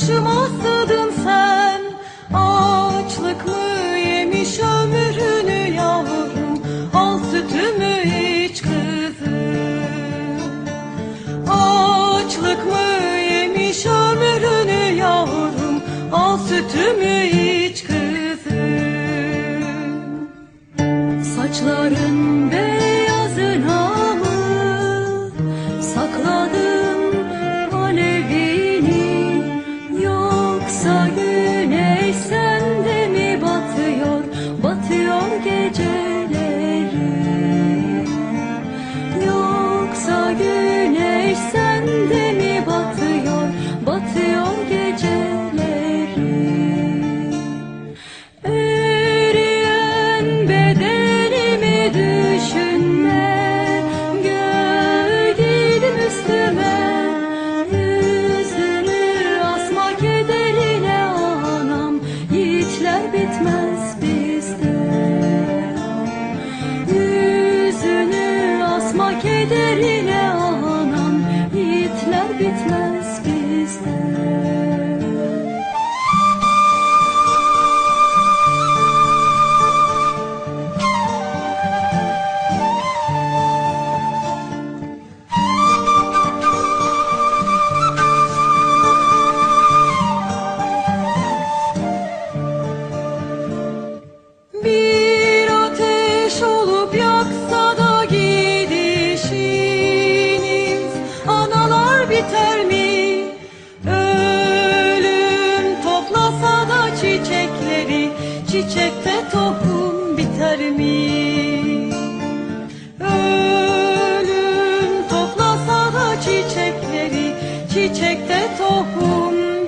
Gözyaşıma sığdın sen. Açlık mı yemiş ömrünü yavrum? Al sütümü iç kızım. Açlık mı yemiş ömrünü yavrum? Al sütümü iç kızım. Saçların beyazına ederim Çiçekte tohum biter mi? Ölüm toplasa da çiçekleri Çiçekte tohum